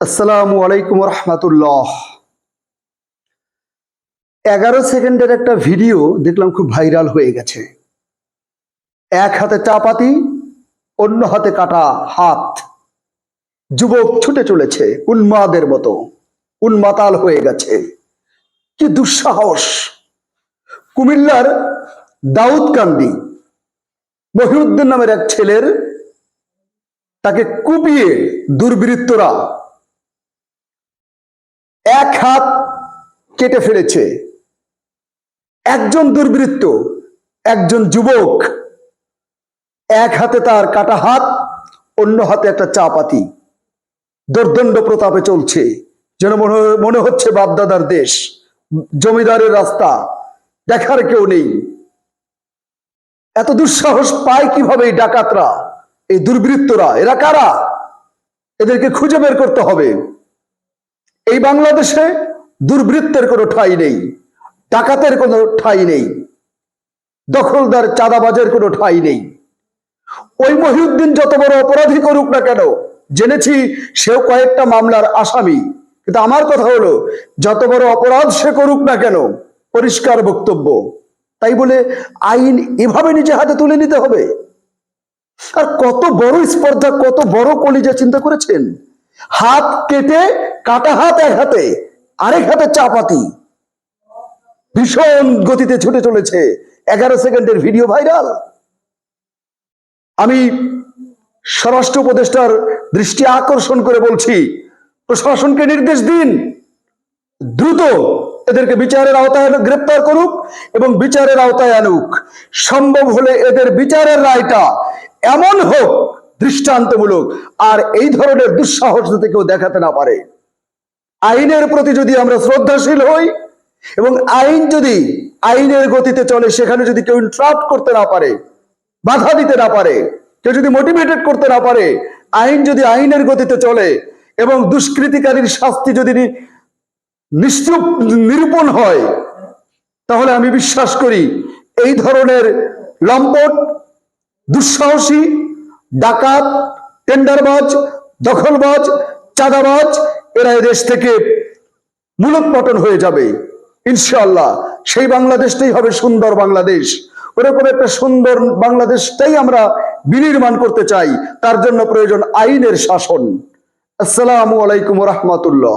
আসসালামু আলাইকুম রহমতুল্লাহ। এগারো সেকেন্ডের একটা ভিডিও দেখলাম খুব ভাইরাল হয়ে গেছে। এক হাতে চাপাতি, অন্য হাতে কাটা হাত। যুবক ছুটে চলেছে উন্মাদের মতো, উন্মাতাল হয়ে গেছে। কি দুঃসাহস। কুমিল্লার দাউদকান্দি, মহিউদ্দিন নামের এক ছেলের, তাকে কুপিয়ে দুর্বৃত্তরা হাত কেটে ফেলেছে। একজন দুর্বৃত্ত, একজন যুবক, এক হাতে তার কাটা হাত, অন্য হাতে একটা চাপাতি। দর্দণ্ড প্রতাপে চলছে। যেন মনে মনে হচ্ছে বাপদাদার দেশ, জমিদারের রাস্তা, দেখার কেউ নেই। এত দুঃসাহস পায় কীভাবে এই ডাকাতরা, এই দুর্বৃত্তরা? এরা কারা? এদেরকে খুঁজে বের করতে হবে। এই বাংলাদেশে দুর্বৃত্তের কোনো ঠাঁই নেই, ডাকাতের কোনো ঠাঁই নেই, দখলদার চাঁদাবাজের কোনো ঠাঁই নেই। ওই মহিউদ্দিন যত বড় অপরাধী করুক না কেন, জেনেছি সেও কয়েকটা মামলার আসামি। কিন্তু আমার কথা হলো, যত বড় অপরাধ সে করুক না কেন, পরিষ্কার বক্তব্য। তাই বলে আইন এভাবে নিজে হাতে তুলে নিতে হবে। আর কত বড় স্পর্ধা, কত বড় কলিজা চিন্তা করেছেন? হাত কেটে কাটা হাত এক হাতে, আরেক হাতে চাপাতি। ভীষণ গতিতে ছুটে চলেছে। এগারো সেকেন্ডের ভিডিও ভাইরাল। আমি স্বরাষ্ট্র উপদেষ্টার দৃষ্টি আকর্ষণ করে বলছি, প্রশাসনকে নির্দেশ দিন, দ্রুত এদেরকে বিচারের আওতায় গ্রেপ্তার করুক এবং বিচারের আওতায় আনুক। সম্ভব হলে এদের বিচারের রায়টা এমন হোক, দৃষ্টান্তমূলক, আর এই ধরনের দুঃসাহস যাতে কেউ দেখাতে না পারে। আইনের প্রতি যদি আমরা শ্রদ্ধাশীল হই এবং আইন যদি আইনের গতিতে চলে, সেখানে যদি কেউ ইন্ট্রাপ্ট করতে না পারে, বাধা দিতে না পারে, কেউ যদি মোটিভেটেড করতে না পারে, আইন যদি আইনের গতিতে চলে এবং দুষ্কৃতিকারীর শাস্তি যদি নিশ্চুপ, নিরূপণ হয়, তাহলে আমি বিশ্বাস করি এই ধরনের লম্পট, দুঃসাহসী, ডাকাত, টেন্ডারবাজ, দখলবাজ, চাঁদাবাজ এরা এদেশ থেকে মূলক পটন হয়ে যাবে ইনশাল্লাহ সেই বাংলাদেশটাই হবে সুন্দর বাংলাদেশ। ওরকম একটা সুন্দর বাংলাদেশটাই আমরা বিনির্মাণ করতে চাই। তার জন্য প্রয়োজন আইনের শাসন। আসসালামু আলাইকুম রহমতুল্লাহ।